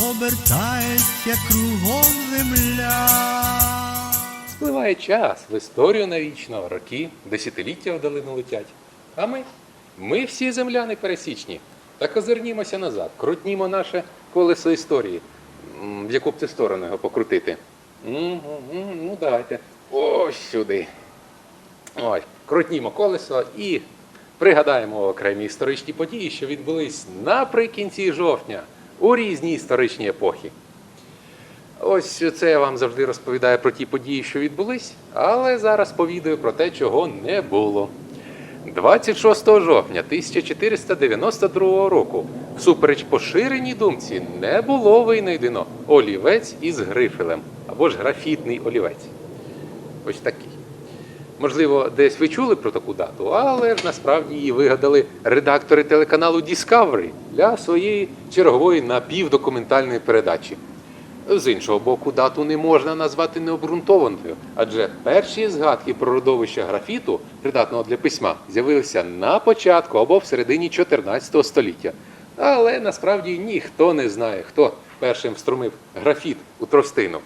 обертається кругом земля. Спливає час, в історію навічно, роки, десятиліття вдалину летять. А ми? Ми всі земляни пересічні. Так озирнімося назад, крутнімо наше колесо історії. В яку б це сторону його покрутити? Ну, давайте. Ось сюди. Ось, крутнімо колесо і пригадаємо окремі історичні події, що відбулись наприкінці жовтня у різні історичні епохи. Ось це я вам завжди розповідаю про ті події, що відбулись, але зараз повідаю про те, чого не було. 26 жовтня 1492 року, всупереч поширеній думці, не було винайдено олівець із грифелем або ж графітний олівець. Ось такий. Можливо, десь ви чули про таку дату, але ж насправді її вигадали редактори телеканалу Discovery для своєї чергової напівдокументальної передачі. З іншого боку, дату не можна назвати необґрунтованою, адже перші згадки про родовище графіту, придатного для письма, з'явилися на початку або в середині 14 століття. Але насправді ніхто не знає, хто першим встромив графіт у тростину.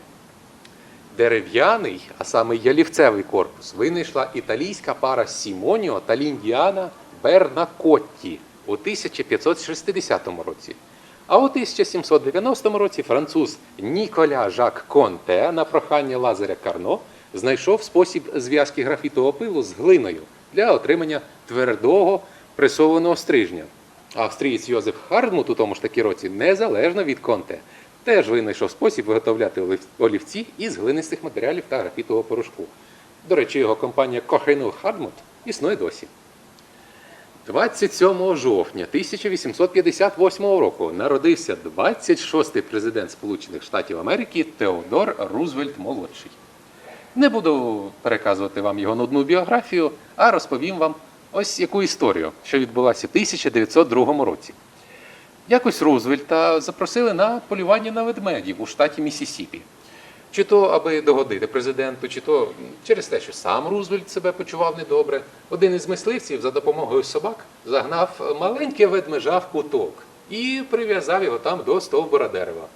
Дерев'яний, а саме ялівцевий корпус, винайшла італійська пара Сімоніо та Ліндіана Бернакотті у 1560 році. А у 1790 році француз Ніколя Жак Конте на прохання Лазаря Карно знайшов спосіб зв'язки графітового пилу з глиною для отримання твердого пресованого стрижня. Австрієць Йозеф Хардмут у тому ж таки році, незалежно від Конте, теж винайшов спосіб виготовляти олівці із глинистих матеріалів та графітового порошку. До речі, його компанія Кохенул Хардмут існує досі. 27 жовтня 1858 року народився 26-й президент Сполучених Штатів Америки Теодор Рузвельт молодший. Не буду переказувати вам його нудну біографію, а розповім вам ось яку історію, що відбулася в 1902 році. Якось Рузвельта запросили на полювання на ведмедів у штаті Міссісіпі. Чи то аби догодити президенту, чи то через те, що сам Рузвельт себе почував недобре. Один із мисливців за допомогою собак загнав маленьке ведмежа в куток і прив'язав його там до стовбура дерева.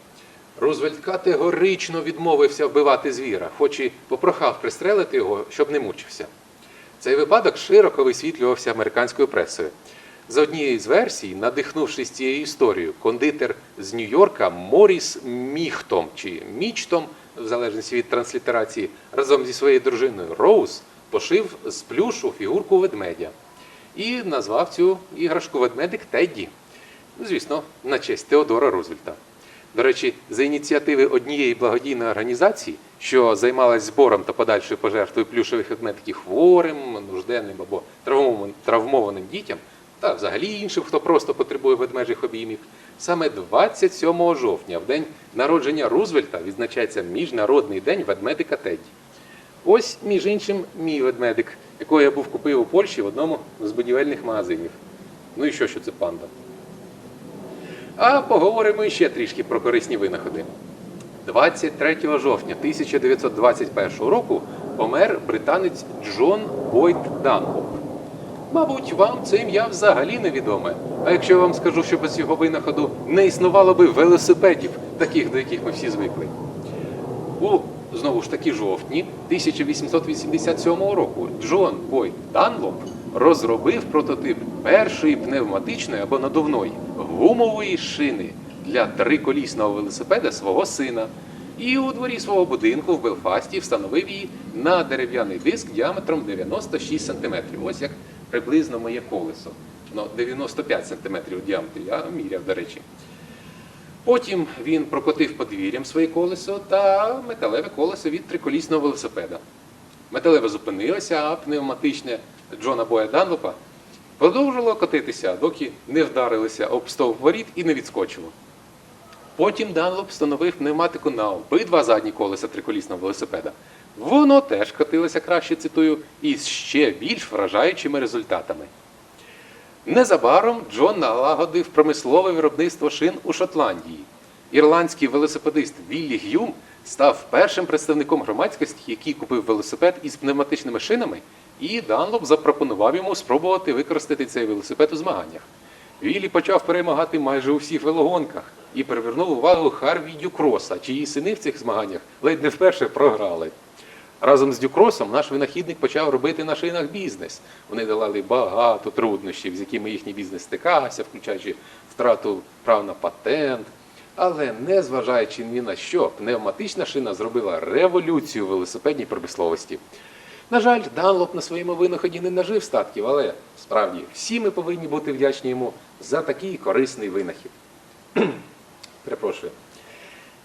Рузвельт категорично відмовився вбивати звіра, хоч і попрохав пристрелити його, щоб не мучився. Цей випадок широко висвітлювався американською пресою. За однією з версій, надихнувшись цією історією, кондитер з Нью-Йорка Моріс Міхтом чи Мічтом, в залежності від транслітерації, разом зі своєю дружиною Роуз пошив з плюшу фігурку ведмедя і назвав цю іграшку ведмедик Тедді. Звісно, на честь Теодора Рузвельта. До речі, за ініціативи однієї благодійної організації, що займалась збором та подальшою пожертвою плюшевих ведмедиків хворим, нужденним або травмованим дітям, та взагалі іншим, хто просто потребує ведмежих обіймів, саме 27 жовтня, в день народження Рузвельта, відзначається Міжнародний день ведмедика Тедді. Ось, між іншим, мій ведмедик, якого я був купив у Польщі в одному з будівельних магазинів. Ну і що, що це панда? А поговоримо ще трішки про корисні винаходи. 23 жовтня 1921 року помер британець Джон Бойт Данлоп. Мабуть, вам це ім'я взагалі невідоме. А якщо я вам скажу, що без його винаходу не існувало би велосипедів, таких до яких ми всі звикли. У знову ж таки жовтні 1887 року Джон Бойт Данлоп розробив прототип першої пневматичної або надувної гумової шини для триколісного велосипеда свого сина. І у дворі свого будинку в Белфасті встановив її на дерев'яний диск діаметром 96 см. Ось як приблизно моє колесо. Ну, 95 см в діаметрі, я міряв, до речі. Потім він прокотив подвір'ям своє колесо та металеве колесо від триколісного велосипеда. Металеве зупинилося, а пневматичне Джона Боя Данлопа продовжило котитися, доки не вдарилося об стовп воріт і не відскочило. Потім Данлоп встановив пневматику на обидва задні колеса триколісного велосипеда. Воно теж котилося краще, цитую, із ще більш вражаючими результатами. Незабаром Джон налагодив промислове виробництво шин у Шотландії. Ірландський велосипедист Віллі Г'юм став першим представником громадськості, який купив велосипед із пневматичними шинами, і Данлоп запропонував йому спробувати використати цей велосипед у змаганнях. Віллі почав перемагати майже у всіх велогонках і привернув увагу Харві Дюкроса, чиї сини в цих змаганнях ледь не вперше програли. Разом з Дюкросом наш винахідник почав робити на шинах бізнес. Вони долали багато труднощів, з якими їхній бізнес стикався, включаючи втрату прав на патент. Але незважаючи ні на що, пневматична шина зробила революцію в велосипедній промисловості. На жаль, Данлоп на своєму винаході не нажив статків, але справді всі ми повинні бути вдячні йому за такий корисний винахід. Перепрошую.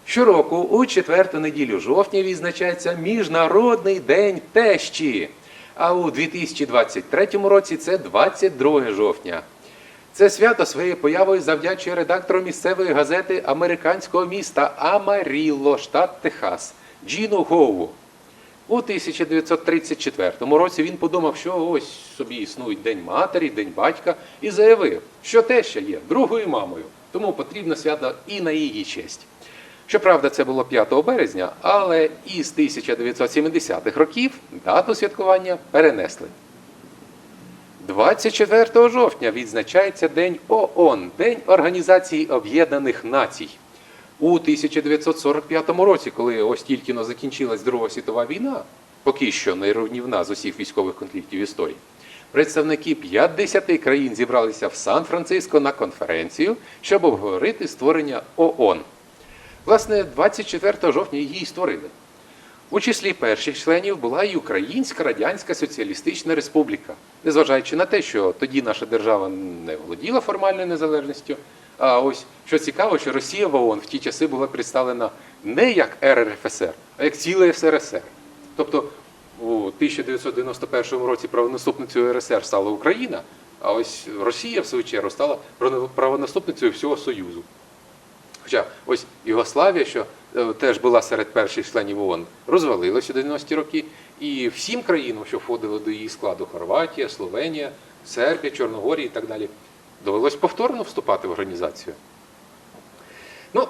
Щороку у четверту неділю жовтня відзначається Міжнародний день тещі. А у 2023 році це 22 жовтня. Це свято своєю появою завдячує редактору місцевої газети американського міста Амарілло, штат Техас, Джіну Гоуву. У 1934 році він подумав, що ось собі існують День матері, День батька, і заявив, що теща є другою мамою, тому потрібно свято і на її честь. Щоправда, це було 5 березня, але із 1970-х років дату святкування перенесли. 24 жовтня відзначається День ООН, День Організації Об'єднаних Націй. У 1945 році, коли ось тільки но закінчилась Друга світова війна, поки що найруйнівна з усіх військових конфліктів історії, представники 50 країн зібралися в Сан-Франциско на конференцію, щоб обговорити створення ООН. Власне, 24 жовтня її створили. У числі перших членів була і Українська Радянська Соціалістична Республіка, незважаючи на те, що тоді наша держава не володіла формальною незалежністю. А ось що цікаво, що Росія в ООН в ті часи була представлена не як РРФСР, а як ціле СРСР. Тобто у 1991 році правонаступницею РСР стала Україна, а ось Росія, в свою чергу, стала правонаступницею всього Союзу. Хоча ось Югославія, що е, теж була серед перших членів ООН, розвалилася у 90-ті роки, і всім країнам, що входили до її складу Хорватія, Словенія, Сербія, Чорногорія і так далі, довелось повторно вступати в організацію. Ну,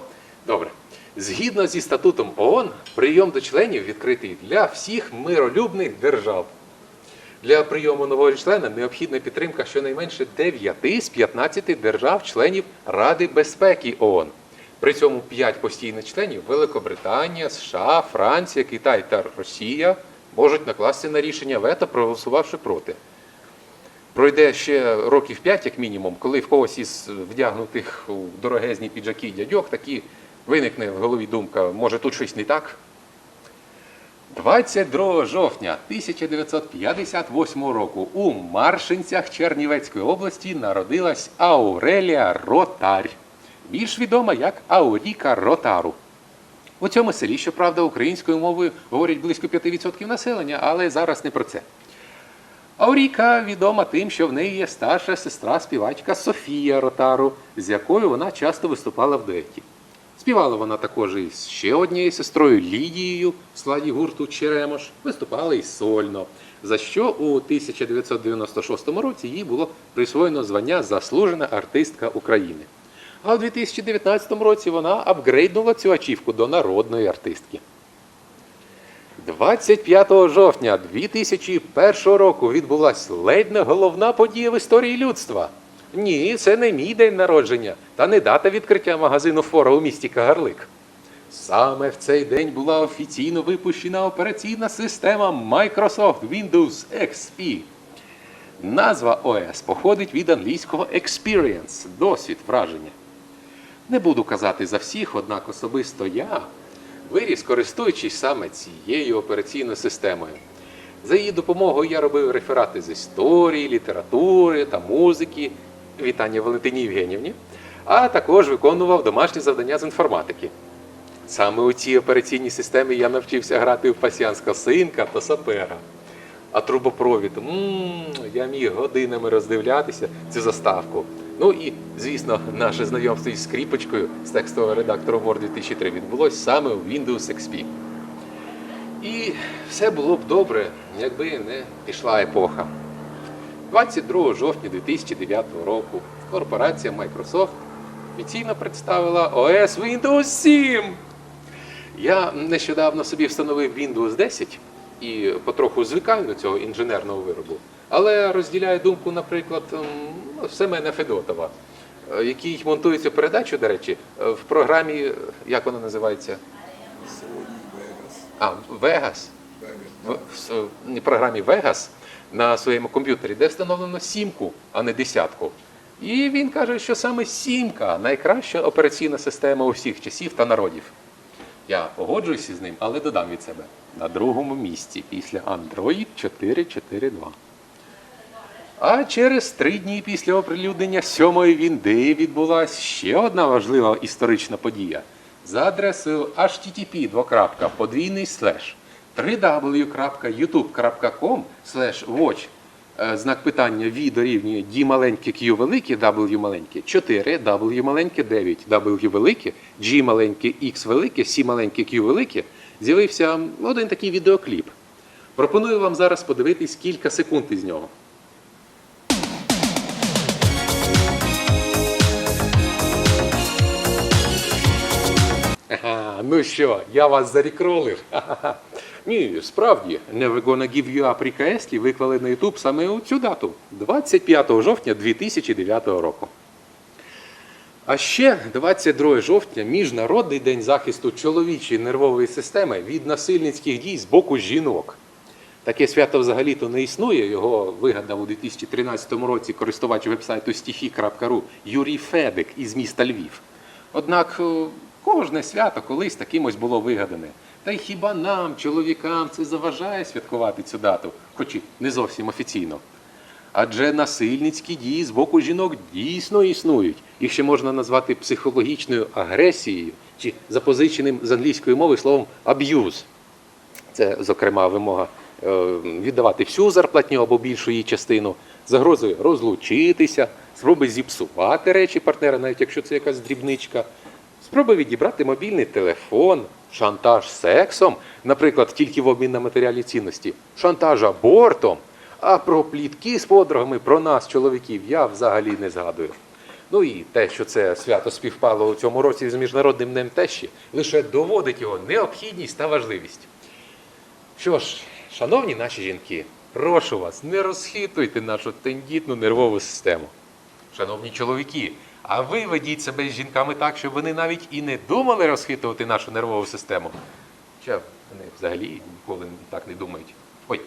добре. Згідно зі статутом ООН, прийом до членів відкритий для всіх миролюбних держав. Для прийому нового члена необхідна підтримка щонайменше 9 з 15 держав-членів Ради безпеки ООН. При цьому 5 постійних членів Великобританія, США, Франція, Китай та Росія можуть накласти на рішення вето, проголосувавши проти. Пройде ще років 5, як мінімум, коли в когось із вдягнутих у дорогезні піджаки дядьок такі виникне в голові думка, може тут щось не так. 22 жовтня 1958 року у Маршинцях Чернівецької області народилась Аурелія Ротарь, більш відома як Ауріка Ротару. У цьому селі, щоправда, українською мовою говорять близько 5% населення, але зараз не про це. Ауріка відома тим, що в неї є старша сестра співачка Софія Ротару, з якою вона часто виступала в дуеті. Співала вона також із ще однією сестрою Лідією в складі гурту Черемош, виступала і сольно, за що у 1996 році їй було присвоєно звання Заслужена артистка України. А у 2019 році вона апгрейднула цю ачівку до народної артистки. 25 жовтня 2001 року відбулася ледь не головна подія в історії людства. Ні, це не мій день народження та не дата відкриття магазину Фора у місті Кагарлик. Саме в цей день була офіційно випущена операційна система Microsoft Windows XP. Назва ОС походить від англійського experience досвід враження. Не буду казати за всіх, однак особисто я виріс, користуючись саме цією операційною системою. За її допомогою я робив реферати з історії, літератури та музики. Вітання Валентині Євгенівні, а також виконував домашні завдання з інформатики. Саме у цій операційній системі я навчився грати в пасіанська синка та сапера. А трубопровід, м я міг годинами роздивлятися цю заставку. Ну і, звісно, наше знайомство із скріпочкою з текстового редактором Word 2003 відбулось саме у Windows XP. І все було б добре, якби не пішла епоха. 22 жовтня 2009 року корпорація Microsoft офіційно представила OS Windows 7. Я нещодавно собі встановив Windows 10 і потроху звикаю до цього інженерного виробу. Але розділяю думку, наприклад, м, ну, Семена Федотова, е, який монтується передачу, до речі, е, в програмі, е, як вона називається? А, Vegas. В, в с- в програмі Vegas на своєму комп'ютері, де встановлено сімку, а не десятку. І він каже, що саме сімка найкраща операційна система усіх часів та народів. Я погоджуюся з ним, але додам від себе на другому місці після Android 4.4.2. А через три дні після оприлюднення сьомої вінди відбулася ще одна важлива історична подія. За адресою http двокрапка, подвійний слеш www.youtube.com watch е, знак питання V дорівнює D маленьке Q велике, W маленьке 4, W маленьке 9, W велике, G маленьке X велике, C маленьке Q велике, з'явився один такий відеокліп. Пропоную вам зараз подивитись кілька секунд із нього. Ну що, я вас зарікролив. Ні, справді, Never Gonna Give You Up Ріка виклали на YouTube саме у цю дату 25 жовтня 2009 року. А ще 22 жовтня Міжнародний день захисту чоловічої нервової системи від насильницьких дій з боку жінок. Таке свято взагалі-то не існує. Його вигадав у 2013 році користувач вебсайту stifi.ru Юрій Федик із міста Львів. Однак е, кожне свято колись таким ось було вигадане. Та й хіба нам, чоловікам, це заважає святкувати цю дату, хоч і не зовсім офіційно. Адже насильницькі дії з боку жінок дійсно існують. Їх ще можна назвати психологічною агресією чи запозиченим з англійської мови словом аб'юз. Це, зокрема, вимога е, віддавати всю зарплатню або більшу її частину, загрозою розлучитися, спроби зіпсувати речі партнера, навіть якщо це якась дрібничка, спроби відібрати мобільний телефон, шантаж сексом, наприклад, тільки в обмін на матеріальні цінності, шантаж абортом. А про плітки з подругами про нас, чоловіків, я взагалі не згадую. Ну і те, що це свято співпало у цьому році з міжнародним днем тещі, лише доводить його необхідність та важливість. Що ж, шановні наші жінки, прошу вас, не розхитуйте нашу тендітну нервову систему. Шановні чоловіки, а ви ведіть себе з жінками так, щоб вони навіть і не думали розхитувати нашу нервову систему. Хоча вони взагалі ніколи так не думають. Ой.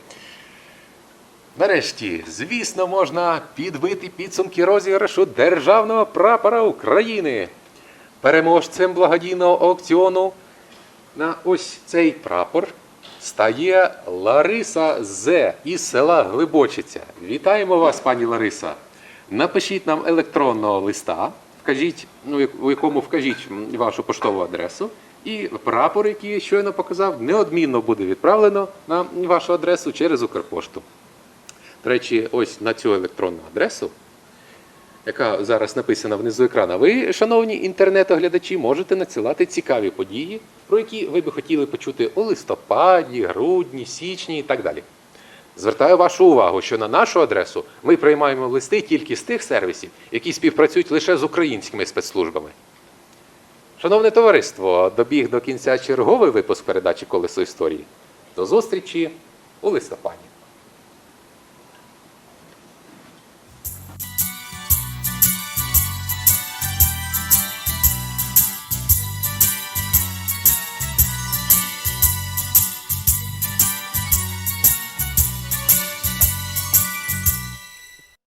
Нарешті, звісно, можна підбити підсумки розіграшу Державного прапора України. Переможцем благодійного аукціону на ось цей прапор стає Лариса З із села Глибочиця. Вітаємо вас, пані Лариса. Напишіть нам електронного листа, вкажіть, ну, у якому вкажіть вашу поштову адресу. І прапор, який я щойно показав, неодмінно буде відправлено на вашу адресу через Укрпошту. До речі, ось на цю електронну адресу, яка зараз написана внизу екрана, ви, шановні інтернет-оглядачі, можете надсилати цікаві події, про які ви би хотіли почути у листопаді, грудні, січні і так далі. Звертаю вашу увагу, що на нашу адресу ми приймаємо листи тільки з тих сервісів, які співпрацюють лише з українськими спецслужбами. Шановне товариство, добіг до кінця черговий випуск передачі Колесо історії. До зустрічі у листопаді.